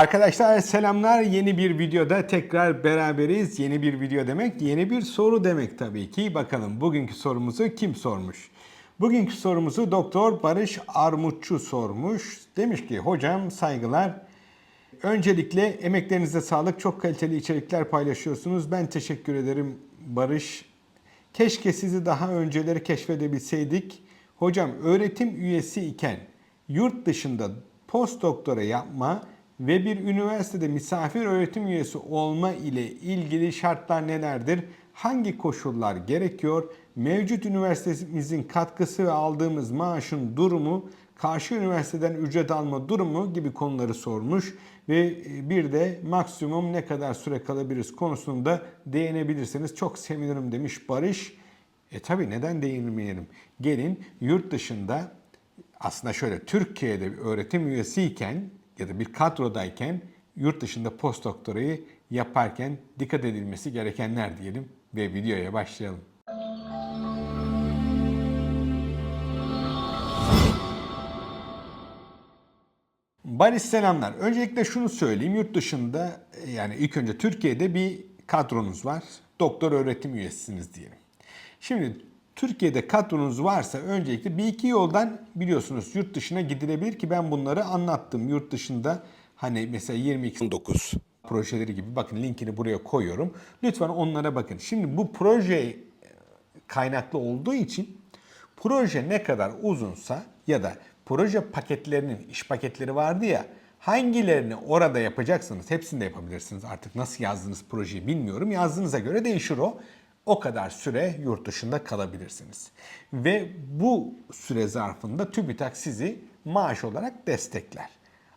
Arkadaşlar selamlar. Yeni bir videoda tekrar beraberiz. Yeni bir video demek, yeni bir soru demek tabii ki. Bakalım bugünkü sorumuzu kim sormuş? Bugünkü sorumuzu Doktor Barış Armutçu sormuş. Demiş ki hocam saygılar. Öncelikle emeklerinize sağlık. Çok kaliteli içerikler paylaşıyorsunuz. Ben teşekkür ederim Barış. Keşke sizi daha önceleri keşfedebilseydik. Hocam öğretim üyesi iken yurt dışında post doktora yapma ve bir üniversitede misafir öğretim üyesi olma ile ilgili şartlar nelerdir? Hangi koşullar gerekiyor? Mevcut üniversitemizin katkısı ve aldığımız maaşın durumu, karşı üniversiteden ücret alma durumu gibi konuları sormuş ve bir de maksimum ne kadar süre kalabiliriz konusunda değinebilirseniz çok sevinirim demiş Barış. E tabi neden değinmeyelim? Gelin yurt dışında aslında şöyle Türkiye'de bir öğretim üyesiyken ya da bir kadrodayken yurt dışında post doktorayı yaparken dikkat edilmesi gerekenler diyelim ve videoya başlayalım. Barış selamlar. Öncelikle şunu söyleyeyim. Yurt dışında yani ilk önce Türkiye'de bir kadronuz var. Doktor öğretim üyesisiniz diyelim. Şimdi Türkiye'de kadronuz varsa öncelikle bir iki yoldan biliyorsunuz yurt dışına gidilebilir ki ben bunları anlattım. Yurt dışında hani mesela 22 projeleri gibi bakın linkini buraya koyuyorum. Lütfen onlara bakın. Şimdi bu proje kaynaklı olduğu için proje ne kadar uzunsa ya da proje paketlerinin iş paketleri vardı ya hangilerini orada yapacaksınız hepsini de yapabilirsiniz. Artık nasıl yazdığınız projeyi bilmiyorum. Yazdığınıza göre değişir o o kadar süre yurt dışında kalabilirsiniz. Ve bu süre zarfında TÜBİTAK sizi maaş olarak destekler.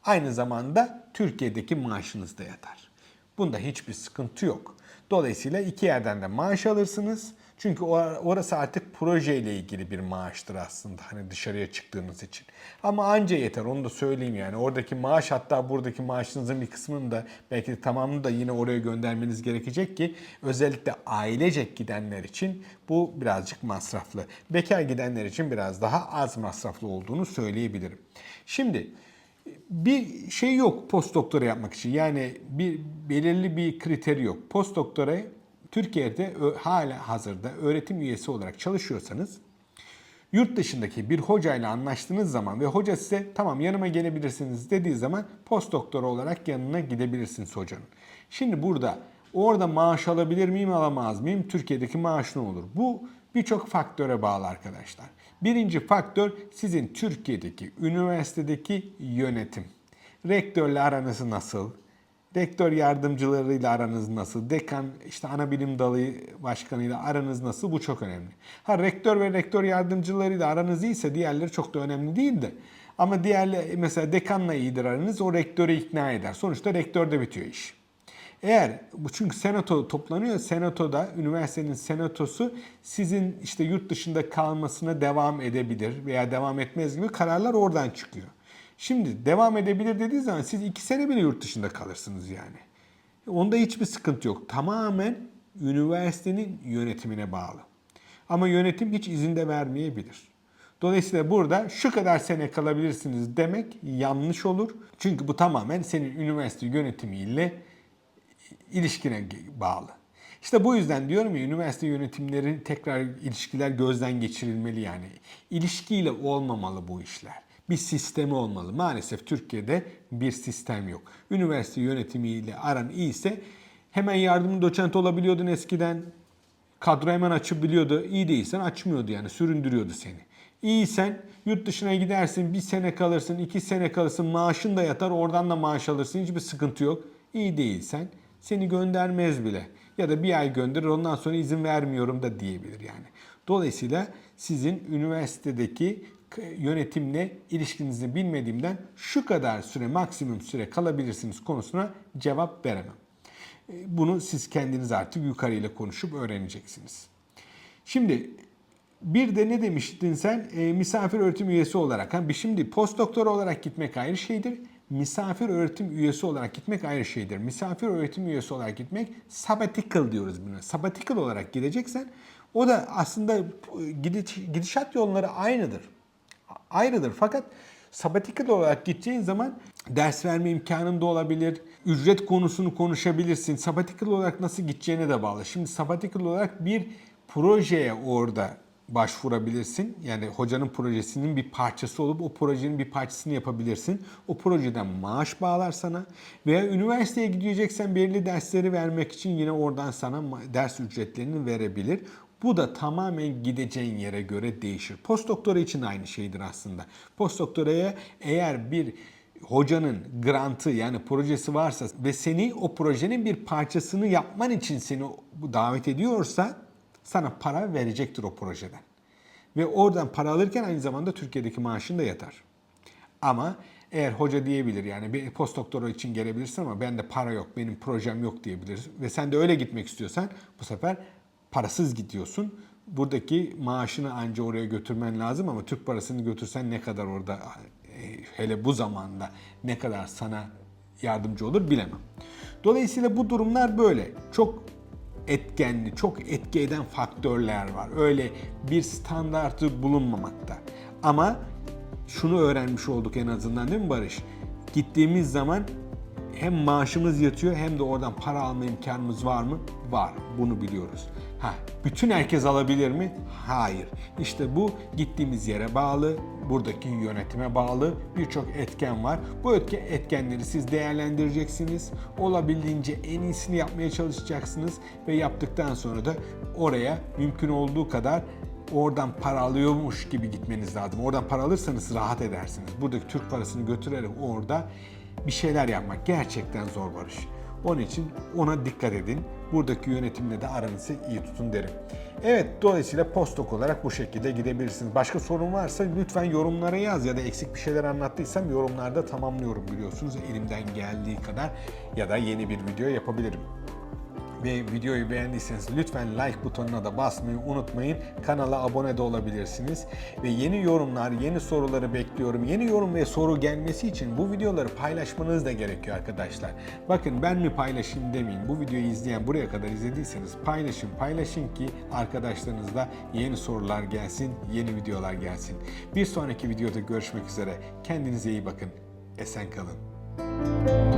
Aynı zamanda Türkiye'deki maaşınız da yatar. Bunda hiçbir sıkıntı yok. Dolayısıyla iki yerden de maaş alırsınız. Çünkü orası artık projeyle ilgili bir maaştır aslında hani dışarıya çıktığınız için. Ama anca yeter onu da söyleyeyim yani. Oradaki maaş hatta buradaki maaşınızın bir kısmını da belki de tamamını da yine oraya göndermeniz gerekecek ki özellikle ailecek gidenler için bu birazcık masraflı. Bekar gidenler için biraz daha az masraflı olduğunu söyleyebilirim. Şimdi bir şey yok post doktora yapmak için. Yani bir belirli bir kriteri yok. Post doktora Türkiye'de hala hazırda öğretim üyesi olarak çalışıyorsanız yurt dışındaki bir hocayla anlaştığınız zaman ve hoca size tamam yanıma gelebilirsiniz dediği zaman post doktora olarak yanına gidebilirsiniz hocanın. Şimdi burada orada maaş alabilir miyim alamaz mıyım? Türkiye'deki maaş ne olur? Bu birçok faktöre bağlı arkadaşlar. Birinci faktör sizin Türkiye'deki üniversitedeki yönetim. Rektörle aranız nasıl? Rektör yardımcılarıyla aranız nasıl? Dekan, işte ana bilim dalı başkanıyla aranız nasıl? Bu çok önemli. Ha rektör ve rektör yardımcılarıyla aranız iyiyse diğerleri çok da önemli değil de. Ama diğerle mesela dekanla iyidir aranız o rektörü ikna eder. Sonuçta rektörde bitiyor iş. Eğer bu çünkü senato toplanıyor. Senatoda üniversitenin senatosu sizin işte yurt dışında kalmasına devam edebilir veya devam etmez gibi kararlar oradan çıkıyor. Şimdi devam edebilir dediği zaman siz iki sene bile yurt dışında kalırsınız yani. Onda hiçbir sıkıntı yok. Tamamen üniversitenin yönetimine bağlı. Ama yönetim hiç izin de vermeyebilir. Dolayısıyla burada şu kadar sene kalabilirsiniz demek yanlış olur. Çünkü bu tamamen senin üniversite yönetimiyle ilişkine bağlı. İşte bu yüzden diyorum ya üniversite yönetimleri tekrar ilişkiler gözden geçirilmeli yani. İlişkiyle olmamalı bu işler. Bir sistemi olmalı. Maalesef Türkiye'de bir sistem yok. Üniversite yönetimiyle aran iyiyse hemen yardımcı doçent olabiliyordun eskiden. Kadro hemen açabiliyordu. İyi değilsen açmıyordu yani süründürüyordu seni. İyiysen yurt dışına gidersin, bir sene kalırsın, iki sene kalırsın, maaşın da yatar, oradan da maaş alırsın, hiçbir sıkıntı yok. İyi değilsen seni göndermez bile. Ya da bir ay gönderir ondan sonra izin vermiyorum da diyebilir yani. Dolayısıyla sizin üniversitedeki yönetimle ilişkinizi bilmediğimden şu kadar süre maksimum süre kalabilirsiniz konusuna cevap veremem. Bunu siz kendiniz artık yukarıyla konuşup öğreneceksiniz. Şimdi bir de ne demiştin sen? E, misafir öğretim üyesi olarak. Ha, şimdi postdoktor olarak gitmek ayrı şeydir misafir öğretim üyesi olarak gitmek ayrı şeydir. Misafir öğretim üyesi olarak gitmek sabbatical diyoruz buna. Sabbatical olarak gideceksen o da aslında gidiş, gidişat yolları aynıdır. Ayrıdır fakat Sabatikal olarak gideceğin zaman ders verme imkanın da olabilir. Ücret konusunu konuşabilirsin. Sabatikal olarak nasıl gideceğine de bağlı. Şimdi sabatikal olarak bir projeye orada başvurabilirsin. Yani hocanın projesinin bir parçası olup o projenin bir parçasını yapabilirsin. O projeden maaş bağlar sana veya üniversiteye gideceksen belirli dersleri vermek için yine oradan sana ders ücretlerini verebilir. Bu da tamamen gideceğin yere göre değişir. Postdoktora için de aynı şeydir aslında. Postdoktoraya eğer bir hocanın grantı yani projesi varsa ve seni o projenin bir parçasını yapman için seni davet ediyorsa sana para verecektir o projeden. Ve oradan para alırken aynı zamanda Türkiye'deki maaşın da yatar. Ama eğer hoca diyebilir yani bir postdoktora için gelebilirsin ama bende para yok, benim projem yok diyebilir ve sen de öyle gitmek istiyorsan bu sefer parasız gidiyorsun. Buradaki maaşını anca oraya götürmen lazım ama Türk parasını götürsen ne kadar orada e, hele bu zamanda ne kadar sana yardımcı olur bilemem. Dolayısıyla bu durumlar böyle. Çok etkenli, çok etki eden faktörler var. Öyle bir standartı bulunmamakta. Ama şunu öğrenmiş olduk en azından değil mi Barış? Gittiğimiz zaman hem maaşımız yatıyor hem de oradan para alma imkanımız var mı? Var. Bunu biliyoruz. Ha, bütün herkes alabilir mi? Hayır. İşte bu gittiğimiz yere bağlı, buradaki yönetime bağlı birçok etken var. Bu etke, etkenleri siz değerlendireceksiniz. Olabildiğince en iyisini yapmaya çalışacaksınız ve yaptıktan sonra da oraya mümkün olduğu kadar oradan para alıyormuş gibi gitmeniz lazım. Oradan para alırsanız rahat edersiniz. Buradaki Türk parasını götürerek orada bir şeyler yapmak gerçekten zor Barış. Onun için ona dikkat edin. Buradaki yönetimle de aranızı iyi tutun derim. Evet dolayısıyla postok olarak bu şekilde gidebilirsiniz. Başka sorun varsa lütfen yorumlara yaz ya da eksik bir şeyler anlattıysam yorumlarda tamamlıyorum biliyorsunuz. Elimden geldiği kadar ya da yeni bir video yapabilirim ve videoyu beğendiyseniz lütfen like butonuna da basmayı unutmayın. Kanala abone de olabilirsiniz. Ve yeni yorumlar, yeni soruları bekliyorum. Yeni yorum ve soru gelmesi için bu videoları paylaşmanız da gerekiyor arkadaşlar. Bakın ben mi paylaşayım demeyin. Bu videoyu izleyen buraya kadar izlediyseniz paylaşın, paylaşın ki arkadaşlarınızla yeni sorular gelsin, yeni videolar gelsin. Bir sonraki videoda görüşmek üzere. Kendinize iyi bakın. Esen kalın.